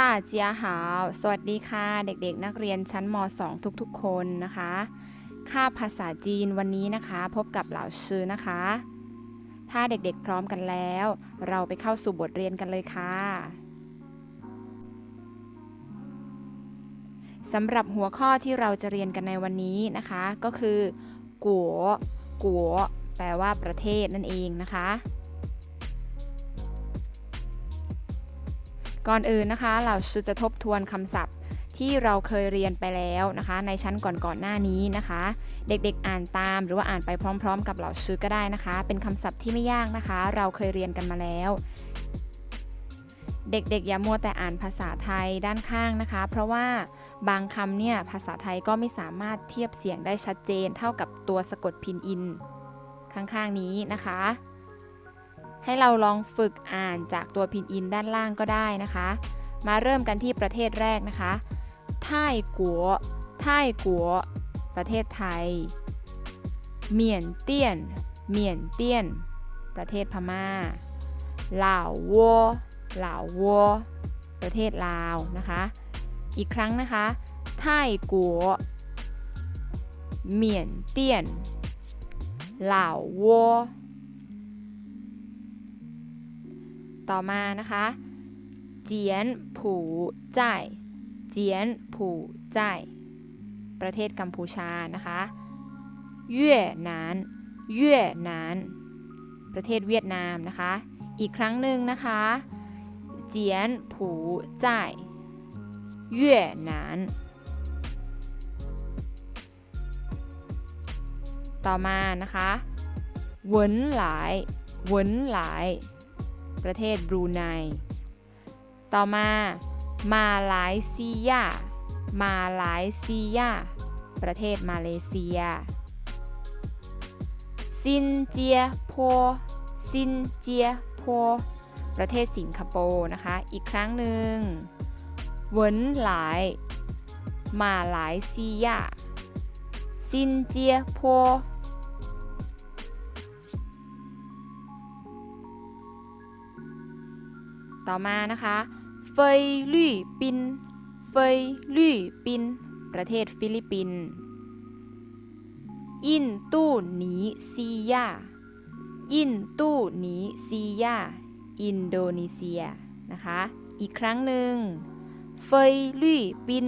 ตาเจียหาว สวัสดีค่ะ เด็กๆ นักเรียนชั้นม .2 ทุกๆ คนนะคะ ค่าภาษาจีนวันนี้นะคะ พบกับเหล่าชื่อนะคะ ถ้าเด็กๆพร้อมกันแล้ว เราไปเข้าสู่บทเรียนกันเลยค่ะสำหรับหัวข้อที่เราจะเรียนกันในวันนี้นะคะ ก็คือกัวกัวแปลว่าประเทศนั่นเองนะคะ ก่อนอื่นนะคะ เราจะทบทวนคำศัพท์ที่เราเคยเรียนไปแล้วนะคะ ในชั้นก่อนๆหน้านี้นะคะ เด็กๆอ่านตามหรือว่าอ่านไปพร้อม ๆ กับเหล่าซื้อก็ได้นะคะ เป็นคำศัพท์ที่ไม่ยากนะคะ เราเคยเรียนกันมาแล้ว เด็กๆอย่ามัวแต่อ่านภาษาไทยด้านข้างนะคะ เพราะว่าบางคำเนี่ยภาษาไทยก็ไม่สามารถเทียบเสียงได้ชัดเจน เท่ากับตัวสะกดพินอิน ข้างๆนี้นะคะ ให้เราลองฝึกอ่านจากตัวพินอินด้านล่างก็ได้นะคะ มาเริ่มกันที่ประเทศแรกนะคะไทยกัวไทยกัวประเทศไทย เมียนเตี้ยน เมียนเตี้ยน ประเทศพม่าลาววัวลาววัวประเทศลาวนะคะ อีกครั้งนะคะไทยกัวเมียนเตี้ยนลาววัว ต่อมานะคะเจียนผู่จ่ายเจียนผู่จ่ายประเทศกัมพูชานะคะเวียดนามเวียดนามประเทศเวียดนามนะคะ อีกครั้งหนึ่งนะคะเจียนผู่จ่ายเวียดนามต่อมานะคะ เวินหลาย เวินหลาย ประเทศบรูไน ต่อมา มาเลเซีย มาเลเซีย ประเทศมาเลเซีย ซินเจียโพ ซินเจียโพ ประเทศสิงคโปร์นะคะ อีกครั้งหนึ่ง เวินหลาย มาเลเซีย ซินเจียโพ ต่อมานะคะเฟยลี่ปินเฟยลี่ปินประเทศฟิลิปปินส์อินตู้หนีซียาอินตู้หนีซียาอินโดนีเซียนะคะ อีกครั้งหนึ่งเฟยลี่ปิน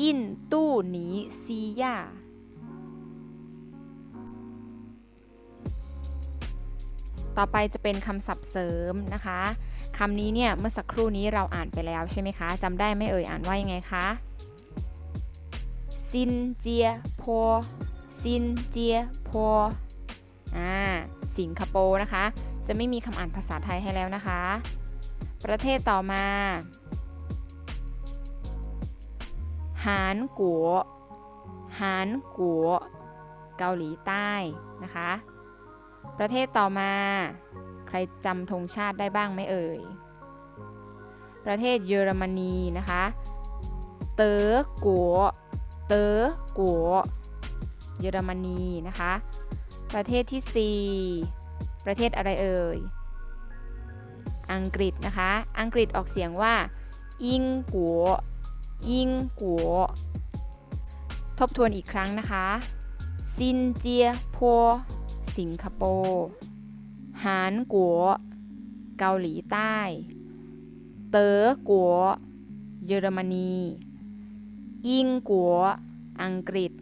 อินตู้หนีซียา ต่อไปจะเป็นคำศัพท์เสริมนะคะคำนี้เนี่ยเมื่อสักครู่นี้เราอ่านไปแล้วใช่ไหมคะจำได้ไหมเอ่ยอ่านว่ายังไงคะซินเจียโพซินเจียโพอ่าสิงคโปร์นะคะ จะไม่มีคำอ่านภาษาไทยให้แล้วนะคะ ประเทศต่อมาหานกัวหานกัวเกาหลีใต้นะคะ ประเทศต่อมา ใครจำธงชาติได้บ้างไหมเอ่ย ประเทศเยอรมนีนะคะ เต๋อกัว เต๋อกัว เยอรมนีนะคะ ประเทศที่ 4 ประเทศอะไรเอ่ย อังกฤษนะคะ อังกฤษออกเสียงว่าอิงกัว อิงกัว ทบทวนอีกครั้งนะคะซินเจียโพ สิงคโปร์หานกัว เกาหลีใต้ เต๋อกัว เยอรมนี อิงกัว อังกฤษ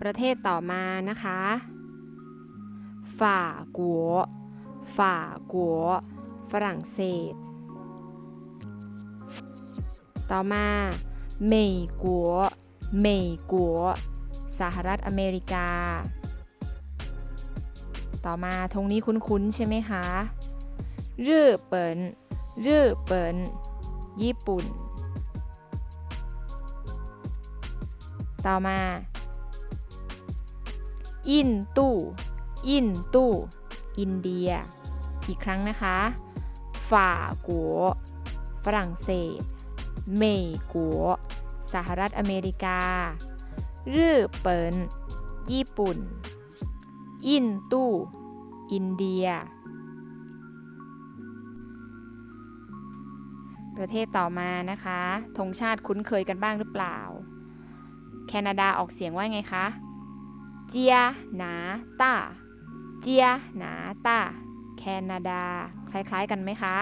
ประเทศต่อมานะคะ ฝ่ากัว ฝ่ากัว ฝรั่งเศส ต่อมาเมยกัวเมยกัว สหรัฐอเมริกา ต่อมาธงนี้คุ้นๆใช่ไหมคะรื่อเปินรื่อเปินญี่ปุ่น ต่อมาอินตู้อินตู้อินเดีย อีกครั้งนะคะฝ่ากัวฝรั่งเศส เมกัวสหรัฐอเมริกา รื่อเปินญี่ปุ่น อินตู้ อินเดีย ประเทศต่อมานะคะธงชาติคุ้นเคยกันบ้างหรือเปล่า แคนาดาออกเสียงว่าไงคะเจียหนาตาเจียหนาตาแคนาดา คล้าย ๆ กันไหมคะ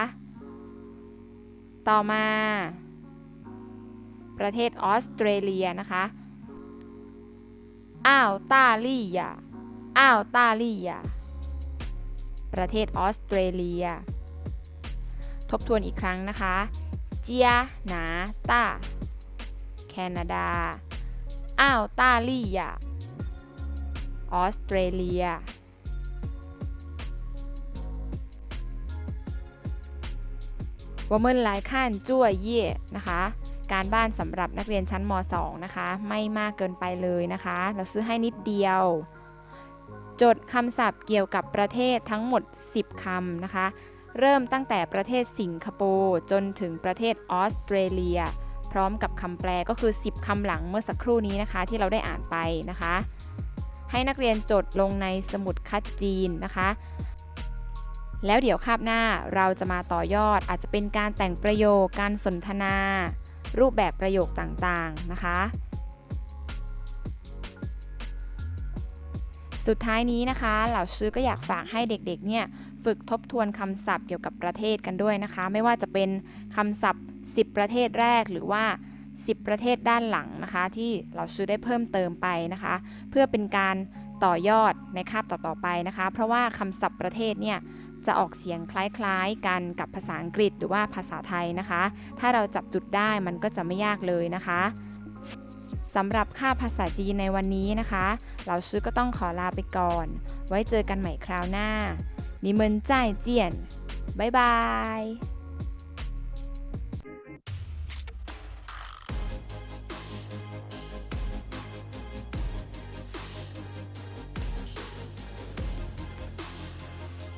ต่อมา ประเทศออสเตรเลียนะคะ อ้าวตาลียาอ้าวตาลียาประเทศออสเตรเลีย ทบทวนอีกครั้งนะคะ เจียหนาตาแคนาดา อ้าวตาลียาออสเตรเลียว่าเมินหลายขั้นจ้วเย่นะคะ การบ้านสำหรับนักเรียนชั้นม .2 นะคะ ไม่มากเกินไปเลยนะคะ เราซื้อให้นิดเดียว จดคำศัพท์เกี่ยวกับประเทศทั้งหมด 10คำนะคะ เริ่มตั้งแต่ประเทศสิงคโปร์จนถึงประเทศออสเตรเลีย พร้อมกับคำแปลก็คือ 10คำหลังเมื่อสักครู่นี้นะคะ ที่เราได้อ่านไปนะคะ ให้นักเรียนจดลงในสมุดคัดจีนนะคะแล้วเดี๋ยวคาบหน้าเราจะมาต่อยอดอาจจะเป็นการแต่งประโยคการสนทนา รูปแบบประโยคต่างๆนะคะ สุดท้ายนี้นะคะ เหล่าชื่อก็อยากฝากให้เด็กๆเนี่ยฝึกทบทวนคำศัพท์เกี่ยวกับประเทศกันด้วยนะคะ ไม่ว่าจะเป็นคำศัพท์ 10 ประเทศแรกหรือว่า 10 ประเทศด้านหลังนะคะ ที่เราชื่อได้เพิ่มเติมไปนะคะ เพื่อเป็นการต่อยอดในคาบต่อๆไปนะคะ เพราะว่าคำศัพท์ประเทศเนี่ย จะออกเสียงคล้ายๆกันกับภาษาอังกฤษหรือว่าภาษาไทยนะคะ ถ้าเราจับจุดได้มันก็จะไม่ยากเลยนะคะสำหรับค่าภาษาจีนในวันนี้นะคะเราชื่อก็ต้องขอลาไปก่อน ไว้เจอกันใหม่คราวหน้านิเมินจ่ายเจียนบ๊ายบาย